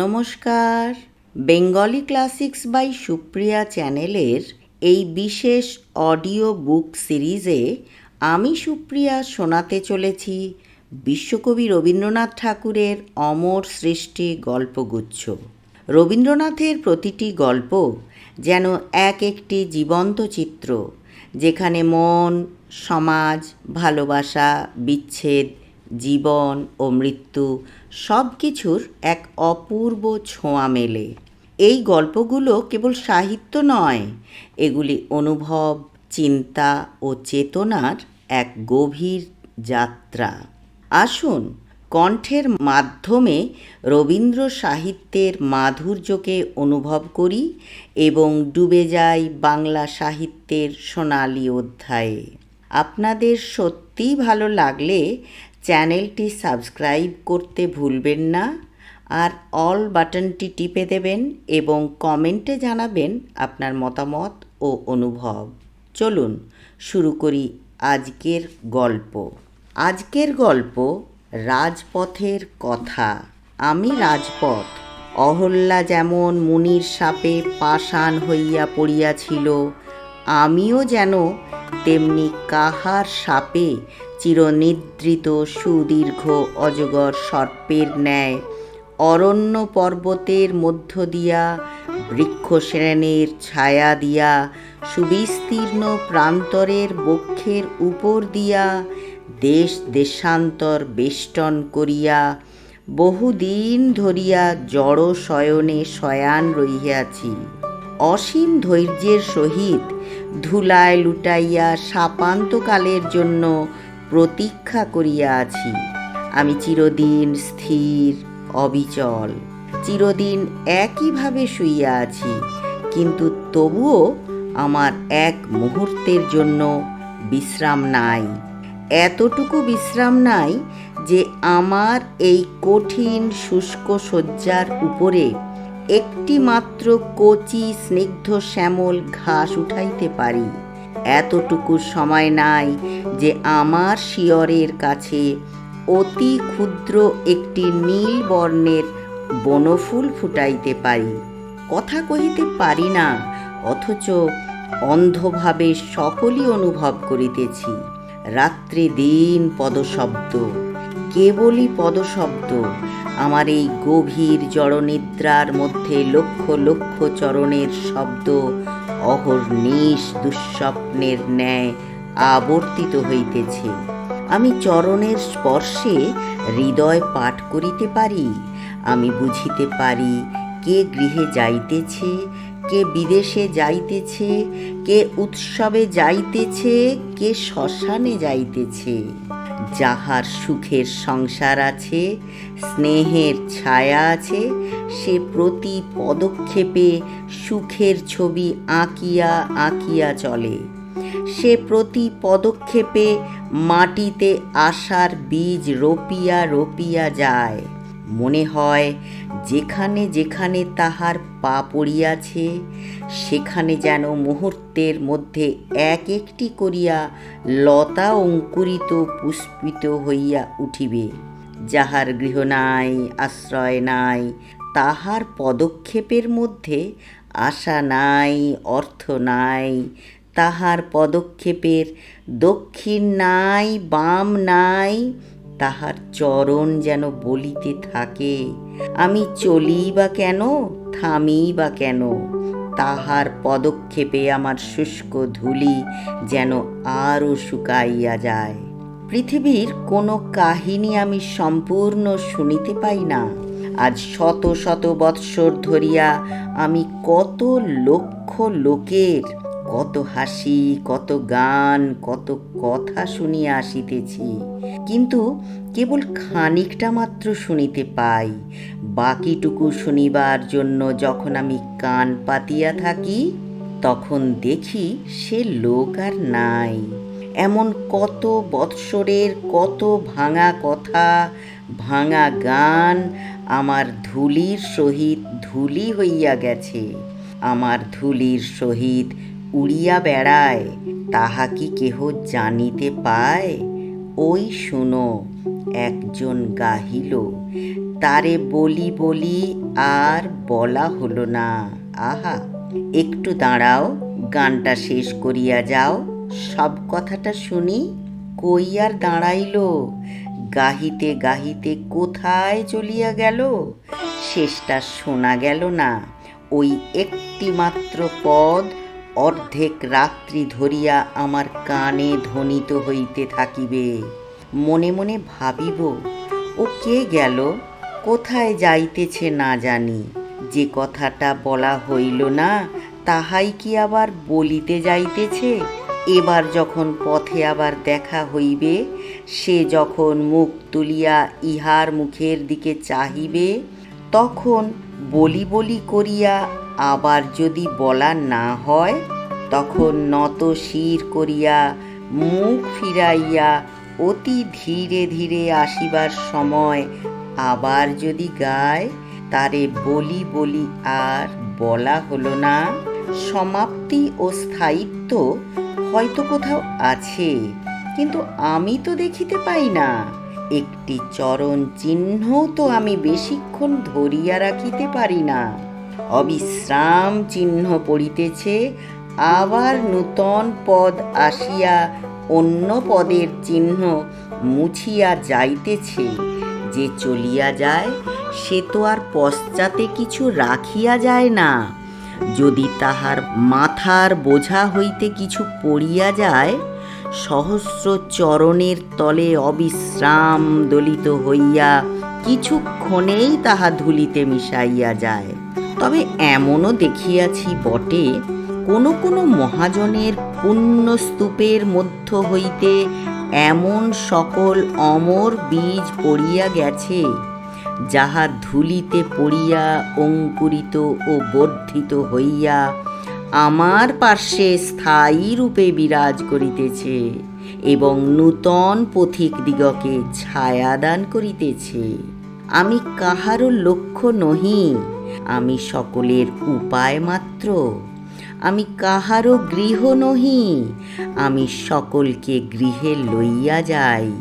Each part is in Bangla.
নমস্কার। বেঙ্গলি ক্লাসিক্স বাই সুপ্রিয়া চ্যানেলের এই বিশেষ অডিও বুক সিরিজে আমি সুপ্রিয়া শোনাতে চলেছি বিশ্বকবি রবীন্দ্রনাথ ঠাকুরের অমর সৃষ্টি গল্পগুচ্ছ। রবীন্দ্রনাথের প্রতিটি গল্প যেন এক একটি জীবন্ত চিত্র, যেখানে মন, সমাজ, ভালোবাসা, বিচ্ছেদ, জীবন ও মৃত্যু সব কিছুর এক অপূর্ব ছোঁয়া মেলে। এই গল্পগুলো কেবল সাহিত্য নয়, এগুলি অনুভব, চিন্তা ও চেতনার এক গভীর যাত্রা। আসুন, কণ্ঠের মাধ্যমে রবীন্দ্র সাহিত্যের মাধুর্যকে অনুভব করি এবং ডুবে যাই বাংলা সাহিত্যের সোনালি অধ্যায়ে। আপনাদের সত্যিই ভালো লাগলে চ্যানেলটি সাবস্ক্রাইব করতে ভুলবেন না আর অল বাটনটি টিপে দেবেন এবং কমেন্টে জানাবেন আপনার মতামত ও অনুভব। চলুন শুরু করি আজকের গল্প। আজকের গল্প রাজপথের কথা। আমি রাজপথ। অহল্যা যেমন মুনির সাপে পাষাণ হইয়া পড়িয়াছিল, আমিও যেন তেমনি কাহার সাপে চিরনিদ্রিত, সুদীর্ঘ, অজগর সর্পের ন্যায়, অরণ্য পর্বতের মধ্য দিয়া বৃক্ষশ্রেণীর ছায়া দিয়া, সুবিস্তীর্ণ প্রান্তরের বক্ষের উপর দিয়া, দেশ দেশান্তর বেষ্টন করিয়া, বহুদিন ধরিয়া জড় শয়নে শয়ান রহিয়াছি। অসীম ধৈর্যের সহিত ধুলায় লুটাইয়া সাপান্তকালের জন্য প্রতীক্ষা করিয়া আছি। আমি চিরদিন স্থির, অবিচল, চিরদিন একইভাবে শুইয়া আছি। কিন্তু তবুও আমার এক মুহূর্তের জন্য বিশ্রাম নাই। এতটুকু বিশ্রাম নাই যে আমার এই কঠিন শুষ্ক শয্যার উপরে একটি মাত্র কচি স্নিগ্ধ শ্যামল ঘাস উঠাইতে পারি। এতটুকু সময় নাই যে আমার শিয়রের কাছে অতি ক্ষুদ্র একটি নীল বর্ণের বনফুল ফুটাইতে পারি। কথা কহিতে পারি না, অথচ অন্ধভাবে সকলই অনুভব করিতেছি। রাত্রি দিন পদশব্দ, কেবলই পদশব্দ, আমার এই গভীর জড়নিদ্রার মধ্যে লক্ষ লক্ষ চরণের শব্দ অহর্নিশ দুঃস্বপ্নের ন্যায় আবর্তিত হইতেছে। আমি চরণের স্পর্শে হৃদয় পাঠ করিতে পারি। আমি বুঝিতে পারি কে গৃহে যাইতেছে, কে বিদেশে যাইতেছে, কে উৎসবে যাইতেছে, কে শ্মশানে যাইতেছে। যাহার সুখের সংসার আছে, স্নেহের ছায়া আছে, সে প্রতি পদক্ষেপে সুখের ছবি আঁকিয়া আঁকিয়া চলে। সে প্রতি পদক্ষেপে মাটিতে আশার বীজ রোপিয়া রোপিয়া যায়। মনে হয়, যেখানে যেখানে তাহার পা পড়িয়াছে, সেখানে যেন মুহূর্তের মধ্যে এক একটি করিয়া লতা অঙ্কুরিত পুষ্পিত হইয়া উঠিবে। যাহার গৃহ নাই, আশ্রয় নাই, তাহার পদক্ষেপের মধ্যে আশা নাই, অর্থ নাই, তাহার পদক্ষেপের দক্ষিণ নাই, বাম নাই তাহার চরণ যেন বলিতে থাকে। আমি চলি বা কেন থামি বা কেন? তাহার পদক্ষেপে আমার শুষ্ক ধুলি যেন আরও শুকাইয়া যায়। পৃথিবীর কোনো কাহিনী আমি সম্পূর্ণ শুনিতে পাই না। আজ শত শত বৎসর ধরিয়া আমি কত লক্ষ লোকের কত হাসি, কত গান, কত কথা শুনিয়া আসিতেছি। কিন্তু কেবল খানিকটা মাত্র শুনিতে পাই। বাকিটুকু শুনিবার জন্য যখন আমি কান পাতিয়া থাকি, তখন দেখি সে লোক আর নাই। এমন কত বৎসরের, কত ভাঙা কথা, ভাঙা গান, আমার ধুলির সহিত ধুলি হইয়া গেছে। আমার ধুলির সহিত উড়িয়া বেড়ায়, তাহা কি কেহ জানিতে পায়? ওই শুনো, একজন গাহিল, তারে বলি বলি আর বলা হলো না। আহা, একটু দাঁড়াও, গানটা শেষ করিয়া যাও। সব কথাটা শুনি, কই আর দাঁড়াইল? গাহিতে গাহিতে কোথায় চলিয়া গেল? শেষটা শোনা গেল না। ওই একটি মাত্র পদ অর্ধেক রাত্রি ধরিয়া আমার কানে ধ্বনিত হইতে থাকিবে। মনে মনে ভাবিব, ও কে গেল? কোথায় যাইতেছে না জানি। যে কথাটা বলা হইল না, তাহাই কি আবার বলিতে যাইতেছে? এবার যখন পথে আবার দেখা হইবে, সে যখন মুখ তুলিয়া ইহার মুখের দিকে চাহিবে, তখন বলি বলি করিয়া আবার যদি বলা না হয়, তখন নত শির করিয়া মুখ ফিরাইয়া অতি ধীরে ধীরে আসিবার সময় আবার যদি গায়, তারে বলি বলি আর বলা হলো না। সমাপ্তি ও স্থায়িত্ব হয়তো কোথাও আছে, কিন্তু আমি তো দেখিতে পাই না। একটি চরণ চিহ্ন তো আমি বেশিক্ষণ ধরিয়া রাখিতে পারি না। অবিশ্রাম চিহ্ন পড়িতেছে, আবার নূতন পদ আসিয়া অন্য পদের চিহ্ন মুছিয়া যাইতেছে। যে চলিয়া যায়, সে তো আর পশ্চাতে কিছু রাখিয়া যায় না। যদি তাহার মাথার বোঝা হইতে কিছু পড়িয়া যায়, সহস্র চরণের তলে অবিশ্রাম দলিত হইয়া কিছুক্ষণেই তাহা ধুলিতে মিশাইয়া যায়। তবে এমনও দেখিয়াছি বটে, কোনো কোনো মহাজনের পুণ্যস্তূপের মধ্য হইতে এমন সকল অমর বীজ পড়িয়া গেছে, যাহা ধুলিতে পড়িয়া অঙ্কুরিত ও বর্ধিত হইয়া আমার পার্শ্বে স্থায়ী রূপে বিরাজ করিতেছে এবং নূতন পথিক দিগকে ছায়াদান করিতেছে। আমি কাহারও লক্ষ্য নহি। আমি সকলের উপায় মাত্র। আমি কাহারও গৃহ নহি, আমি সকলকে গৃহে লইয়া যাই।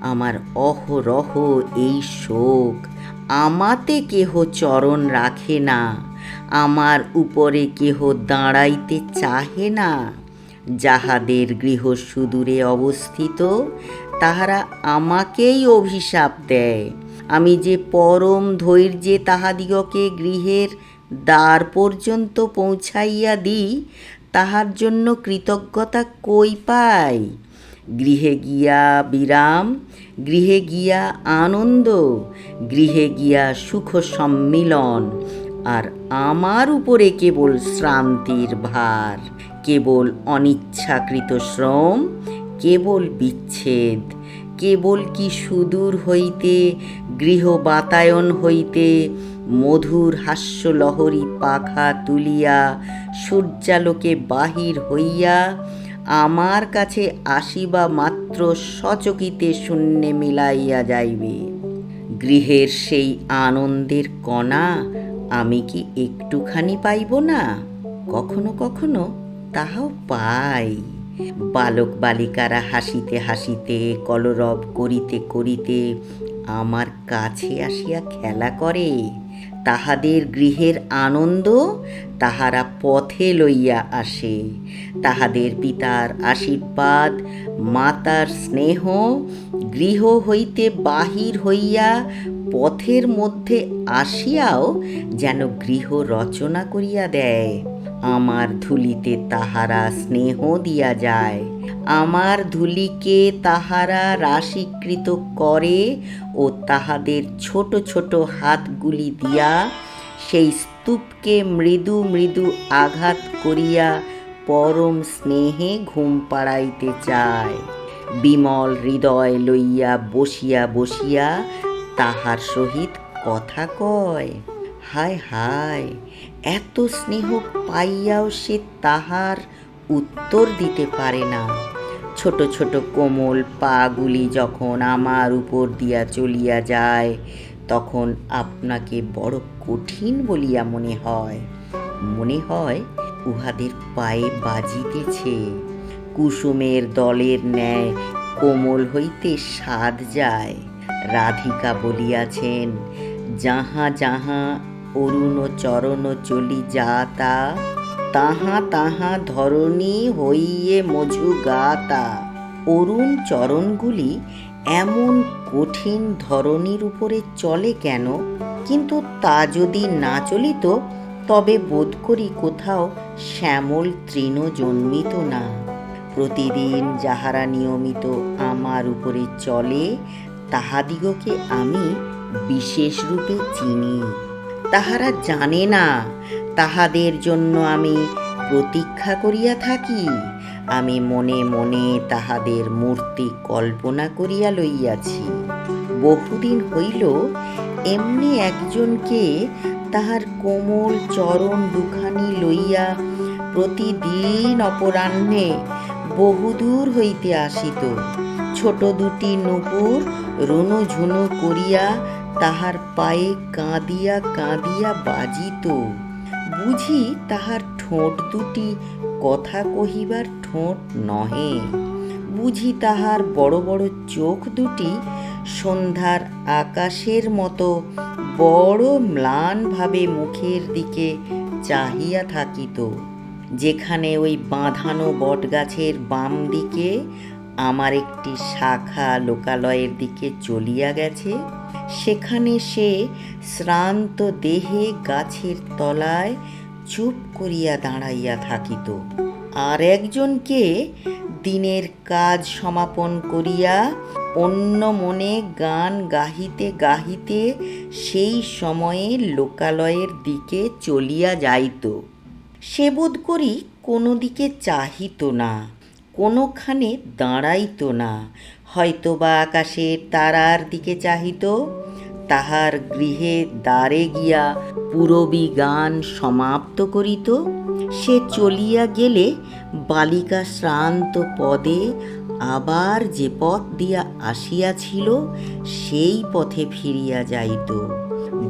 আমার অহরহ এই শোক, আমাতে কেহ চরণ রাখে না, আমার উপরে কেহ দাঁড়াইতে চাহে না। যাহাদের গৃহ সুদূরে অবস্থিত, তাহারা আমাকেই অভিশাপ দেয়। আমি যে পরম ধৈর্যে তাহাদিগকে গৃহের দ্বার পর্যন্ত পৌঁছাইয়া দিই, তাহার জন্য কৃতজ্ঞতা কই পাই? গৃহে গিয়া বিরাম, গৃহে গিয়া আনন্দ, গৃহে গিয়া সুখ সম্মিলন, আর আমার উপরে কেবল শ্রান্তির ভার, কেবল অনিচ্ছাকৃত শ্রম, কেবল বিচ্ছেদ। কেবল কি সুদূর হইতে, গৃহ বাতায়ন হইতে, মধুর হাস্যলহরী পাখা তুলিয়া সূর্যালোকে বাহির হইয়া আমার কাছে আসিবা মাত্র সচকিতে শূন্যে মিলাইয়া যাইবে। গৃহের সেই আনন্দের কণা আমি কি একটুখানি পাইব না? কখনো কখনো তাহাও পাই। বালক বালিকারা হাসিতে হাসিতে, কলরব করিতে করিতে আমার কাছে আসিয়া খেলা করে। তাহাদের গৃহের আনন্দ তাহারা পথে লইয়া আসে। তাহাদের পিতার আশীর্বাদ, মাতার স্নেহ গৃহ হইতে বাহির হইয়া পথের মধ্যে আসিয়াও যেন গৃহ রচনা করিয়া দেয়। আমার ধুলিতে তাহারা স্নেহ দিয়া যায়। আমার ধুলিকে তাহারা রাশিকৃত করে ও তাহাদের ছোট ছোট হাতগুলি দিয়া সেই স্তূপকে মৃদু মৃদু আঘাত করিয়া পরম স্নেহে ঘুম পাড়াইতে চায়। বিমল হৃদয় লইয়া বসিয়া বসিয়া তাহার সহিত কথা কয়। হায় হায়, এত স্নেহ পাইয়াও সে তাহার উত্তর দিতে পারে না। ছোট ছোট কোমল পাগুলি যখন আমার উপর দিয়া চলিয়া যায়, তখন আপনাকে বড় কঠিন বলিয়া মনে হয়। মনে হয় উহাদের পায়ে বাজিতেছে। কুসুমের দলের ন্যায় কোমল হইতে স্বাদ যায়। রাধিকা বলিয়াছেন, যাহা যাহা অরুণ চরণ চলি যাতা তাহা তাহা ধরণী হইয়ে মধু গাতা অরুণ চরণগুলি এমন কঠিন ধরনীর উপরে চলে কেন? কিন্তু তা যদি না চলিত, তবে বোধ করি কোথাও শ্যামল তৃণ জন্মিত না। প্রতিদিন যাহারা নিয়মিত আমার উপরে চলে, তাহাদিগকে আমি বিশেষ রূপে চিনি। তাহারা জানে না। তাহাদের জন্য আমি প্রতীক্ষা করিয়া থাকি। আমি মনে মনে তাহাদের মূর্তি কল্পনা করিয়া লইয়াছি। বহুদিন হইল, এমনি একজনকে তাহার কোমল চরণ দুখানি লইয়া প্রতিদিন অপরাহ্নে বহুদূর হইতে আসিত। ছোট দুটি নুপুর রুনু ঝুনু করিয়া তাহার পায়ে কাঁদিয়া কাঁদিয়া বাজিত বুঝি তাহার ঠোঁট দুটি কথা কহিবার ঠোঁট নহে। বুঝি তাহার বড় বড় চোখ দুটি সন্ধ্যার আকাশের মতো বড় ম্লানভাবে মুখের দিকে চাহিয়া থাকিত, যেখানে ওই বাঁধানো বটগাছের বাম দিকে আমার একটি শাখা লোকালয়ের দিকে চলিয়া গেছে। সেখানে সে শ্রান্ত দেহে গাছের তলায় চুপ করিয়া দাঁড়াইয়া থাকিত। আর একজনকে দিনের কাজ সমাপন করিয়া অন্য মনে গান গাহিতে গাহিতে সেই সময়ে লোকালয়ের দিকে চলিয়া যাইত। সে বোধ করি কোনো দিকে চাহিত না, কোনোখানে দাঁড়াইত না হয়তো বা আকাশের তারার দিকে চাহিত, তাহার গৃহে দ্বারে গিয়া পুরবী গান সমাপ্ত করিত। সে চলিয়া গেলে বালিকা শ্রান্ত পদে আবার যে পথ দিয়া আসিয়াছিল, সেই পথে ফিরিয়া যাইত।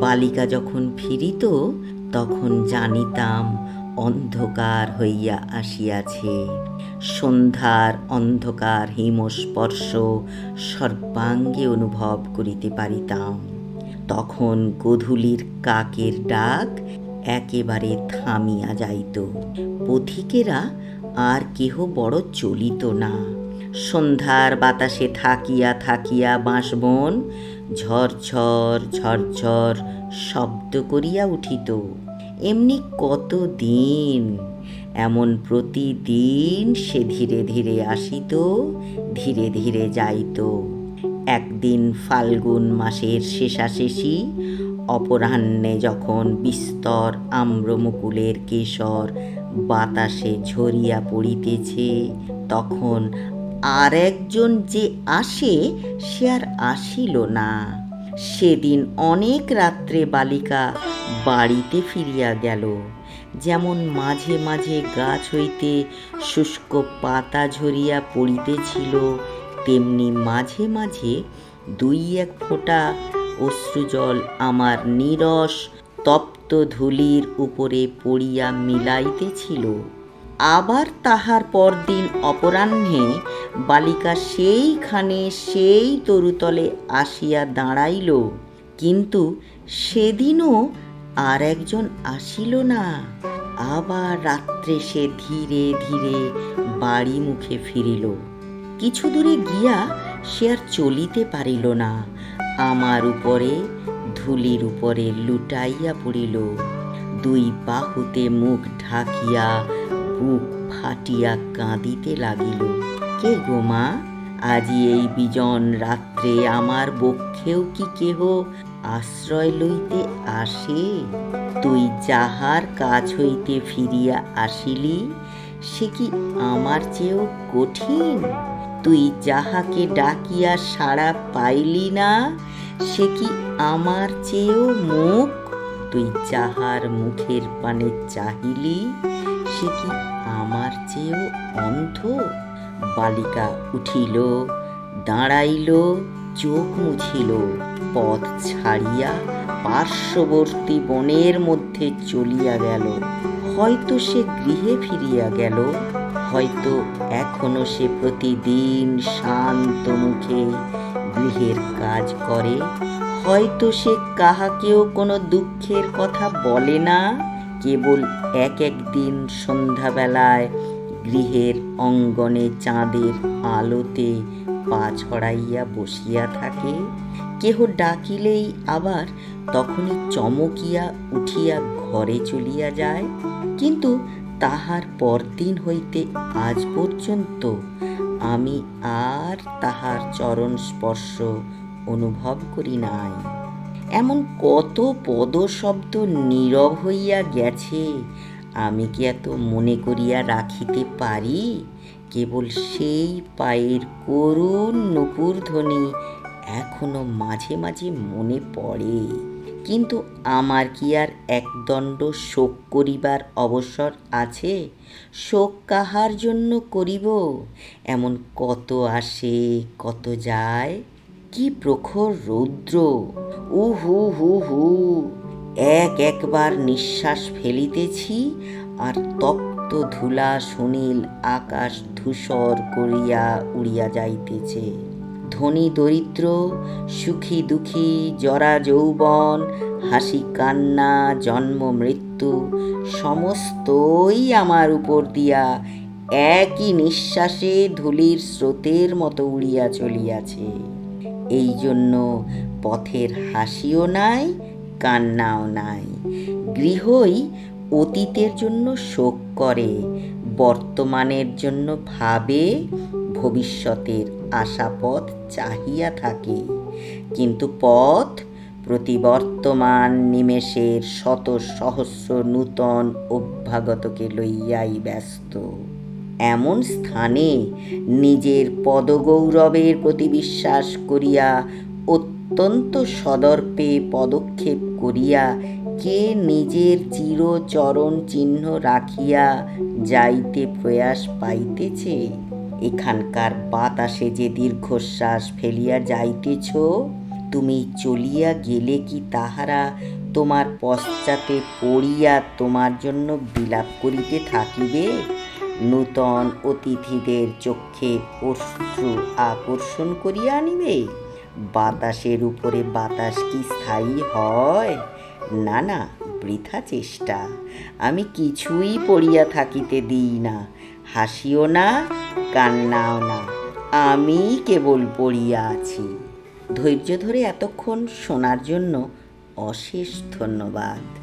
বালিকা যখন ফিরিত, তখন জানিতাম অন্ধকার হইয়া আসিয়াছে। সন্ধ্যার অন্ধকার হিমস্পর্শ সর্বাঙ্গে অনুভব করিতে পারিতাম। তখন গধূলির কাকের ডাক একেবারে থামিয়া যাইত। পথিকেরা আর কেহ বড় চলিত না। সন্ধ্যার বাতাসে থাকিয়া থাকিয়া বাঁশবন ঝরঝর ঝরঝর শব্দ করিয়া উঠিত। এমনি কত দিন এমন প্রতিদিন সে ধীরে ধীরে আসিত, ধীরে ধীরে যাইত। একদিন ফাল্গুন মাসের শেষাশেষি, অপরাহ্নে যখন বিস্তর আম্রমুকুলের কেশর বাতাসে ঝরিয়া পড়িতেছে, তখন আর একজন যে আসে, সে আর আসিল না। সেদিন অনেক রাত্রে বালিকা বাড়িতে ফিরিয়া গেল। যেমন মাঝে মাঝে গাছ হইতে শুষ্ক পাতা ঝরিয়া পড়িতেছিল, তেমনি মাঝে মাঝে দুই এক ফোঁটা অশ্রুজল আমার নিরস তপ্ত ধূলির উপরে পড়িয়া মিলাইতেছিল। আবার তাহার পরদিন অপরাহ্নে বালিকা সেইখানে সেই তরুতলে আসিয়া দাঁড়াইল, কিন্তু সেদিনও আর একজন আসিল না। আবার রাত্রে সে ধীরে ধীরে বাড়ি মুখে ফিরিল। কিছু দূরে গিয়া সে আর চলিতে পারিল না। আমার উপরে, ধুলির উপরে লুটাইয়া পড়িল। দুই বাহুতে মুখ ঢাকিয়া, বুক ফাটিয়া কাঁদিতে লাগিল। কে গো মা, আজি এই বিজন রাত্রে আমার বক্ষেও কি কেহ আশ্রয় লইতে আসে, তুই যাহার কাছ হইতে ফিরিয়া আসিলি, সে কি আমার চেয়েও কঠিন? তুই যাহাকে ডাকিয়া সাড়া পাইলি না, সে কি আমার চেয়েও মুখ? তুই যাহার মুখের পানে চাহিলি, সে কি আমার চেয়েও অন্ধ? বালিকা উঠিল, দাঁড়াইল চোখ মুছিল পথ ছাড়িয়া পার্শ্ববর্তী বনের মধ্যে চলিয়া গেল। হয়তো সে গৃহে ফিরিয়া গেল, হয়তো এখনও সে প্রতিদিন শান্ত মুখে গৃহের কাজ করে। হয়তো সে কাহাকেও কোনো দুঃখের কথা বলে না, কেবল এক একদিন সন্ধ্যাবেলায় গৃহের অঙ্গনে চাঁদের আলোতে পা ছড়াইয়া বসিয়া থাকে, কেহ ডাকিলেই আবার তখনই চমকিয়া উঠিয়া ঘরে চলিয়া যায়। কিন্তু তাহার পরদিন হইতে আজ পর্যন্ত আমি আর তাহার চরণ স্পর্শ অনুভব করি নাই। এমন কত পদশব্দ নীরব হইয়া গেছে, আমি কি এত মনে করিয়া রাখিতে পারি? কেবল সেই পায়ের করুণ নুপুর ধ্বনি এখনও মাঝে মাঝে মনে পড়ে। কিন্তু আমার কি আর একদণ্ড শোক করিবার অবসর আছে? শোক কাহার জন্য করিব? এমন কত আসে, কত যায়? কি প্রখর রৌদ্র! উ হু হু হু, এক একবার নিঃশ্বাস ফেলিতেছি, আর তপ্ত ধুলা সুনীল আকাশ ধূসর করিয়া উড়িয়া যাইতেছে। ধনী দরিদ্র, সুখী দুঃখী, জরা যৌবন, হাসি কান্না, জন্ম মৃত্যু, সমস্তই আমার উপর দিয়া একই নিঃশ্বাসে ধুলির স্রোতের মতো উড়িয়া চলিয়াছে। এই জন্য পথের হাসিও নাই, কান্নাও নাই। গৃহই অতীতের জন্য শোক করে। বর্তমানের জন্য ভাবে ভবিষ্যতের আশাপথ চাহিয়া থাকে। কিন্তু পথ প্রতি বর্তমান নিমেষের শত সহস্র নূতন অভ্যাগতকে লইয়াই ব্যস্ত। এমন স্থানে নিজের পদগৌরবের প্রতি বিশ্বাস করিয়া অত্যন্ত সদর্পে পদক্ষেপ করিয়া কে নিজের চিরচরণ চিহ্ন রাখিয়া যাইতে প্রয়াস পাইতেছে? এখানকার বাতাসে যে দীর্ঘশ্বাস ফেলিয়া যাইতেছ, তুমি চলিয়া গেলে কি তাহারা তোমার পশ্চাতে পড়িয়া তোমার জন্য বিলাপ করিতে থাকিবে? নূতন অতিথিদের চক্ষে অশ্রু আকর্ষণ করিয়া আনিবে? বাতাসের উপরে বাতাস কি স্থায়ী হয়? না না, বৃথা চেষ্টা। আমি কিছুই পড়িয়া থাকিতে দিই না, হাসিও না, কান্নাও না। আমি কেবল পড়িয়া আছি। ধৈর্য ধরে এতক্ষণ শোনার জন্য অশেষ ধন্যবাদ।